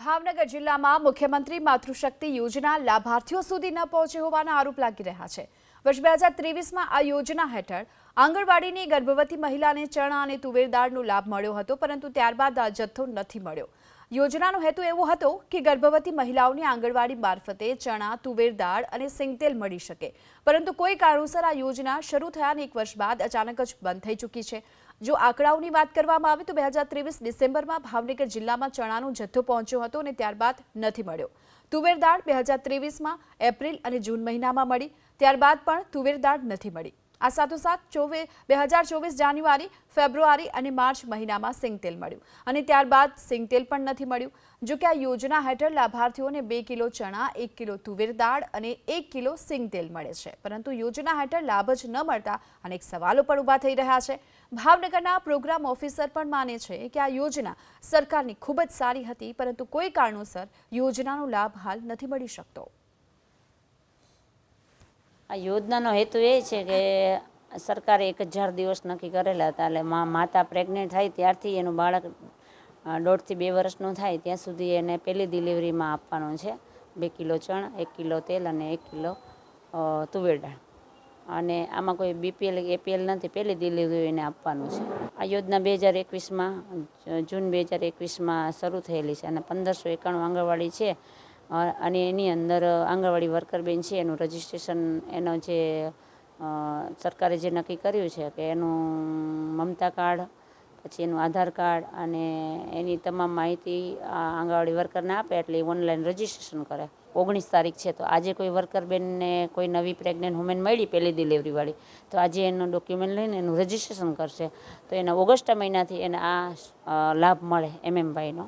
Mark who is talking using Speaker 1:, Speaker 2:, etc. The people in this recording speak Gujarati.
Speaker 1: ભાવનગર જિલ્લામાં મુખ્યમંત્રી માતૃશક્તિ યોજના લાભાર્થીઓ સુધી ન પહોંચી હોવાના આરોપ લાગી રહ્યા છે. વર્ષ બે હજાર ત્રેવીસમાં આ યોજના હેઠળ આંગણવાડીની ગર્ભવતી મહિલાને ચણા અને તુવેર દાળનો લાભ મળ્યો હતો, પરંતુ ત્યારબાદ આ જથ્થો નથી મળ્યો. યોજનાનો હેતુ એવો હતો કે ગર્ભવતી મહિલાઓને આંગણવાડી મારફતે ચણા, તુવેર દાળ અને સિંગતેલ મળી શકે. પરંતુ કોઈ કારણોસર આ યોજના શરૂ થયાને એક વર્ષ બાદ અચાનક જ બંધ થઈ ચૂકી છે. જો આંકડાઓની વાત કરવામાં આવે તો બે હજાર ત્રેવીસ ડિસેમ્બરમાં ભાવનગર જિલ્લામાં ચણાનો જથ્થો પહોંચ્યો હતો અને ત્યારબાદ નથી મળ્યો. તુવેર દાળ બે હજાર ત્રેવીસમાં એપ્રિલ અને જૂન મહિનામાં મળી. ત્યારબાદ પણ તુવેર દાળ નથી મળી. આ સાથોસાથ ચોવે બે હજાર ચોવીસ જાન્યુઆરી, ફેબ્રુઆરી અને માર્ચ મહિનામાં સિંગતેલ મળ્યું. અને ત્યારબાદ સિંગતેલ પણ નથી મળ્યું. જો કે આ યોજના હેઠળ લાભાર્થીઓને બે કિલો ચણા, એક કિલો તુવેર દાળ અને એક કિલો સિંગતેલ મળે છે. પરંતુ યોજના હેઠળ લાભ જ ન મળતા અનેક સવાલો પણ ઊભા થઈ રહ્યા છે. ભાવનગરના પ્રોગ્રામ ઓફિસર પણ માને છે કે આ યોજના સરકારની ખૂબ જ સારી હતી, પરંતુ કોઈ કારણોસર યોજનાનો લાભ હાલ નથી મળી શકતો.
Speaker 2: આ યોજનાનો હેતુ એ છે કે સરકારે એક હજાર દિવસ નક્કી કરેલા હતા. એટલે માતા પ્રેગ્નેન્ટ થાય ત્યારથી એનું બાળક દોઢથી બે વર્ષનું થાય ત્યાં સુધી એને પહેલી ડિલિવરીમાં આપવાનું છે. બે કિલો ચણ, એક કિલો તેલ અને એક કિલો તુવેર દાળ. અને આમાં કોઈ બીપીએલ એપીએલ નથી. પહેલી ડિલિવરી એને આપવાનું છે. આ યોજના બે હજાર એકવીસમાં જૂન બે હજાર એકવીસમાં શરૂ થયેલી છે અને પંદરસો એકાણું આંગણવાડી છે. અને એની અંદર આંગણવાડી વર્કર બેન છે, એનું રજિસ્ટ્રેશન એનો જે સરકારે જે નક્કી કર્યું છે કે એનું મમતા કાર્ડ, પછી એનું આધાર કાર્ડ અને એની તમામ માહિતી આ આંગણવાડી વર્કરને આપે એટલે એ ઓનલાઈન રજિસ્ટ્રેશન કરે. ઓગણીસ તારીખ છે, તો આજે કોઈ વર્કર બેનને કોઈ નવી પ્રેગ્નન્ટ વુમેન મળી પહેલી ડિલિવરીવાળી, તો આજે એનું ડોક્યુમેન્ટ લઈને એનું રજિસ્ટ્રેશન કરશે. તો એને ઓગસ્ટ મહિનાથી એને આ લાભ મળે એમએમભાઈનો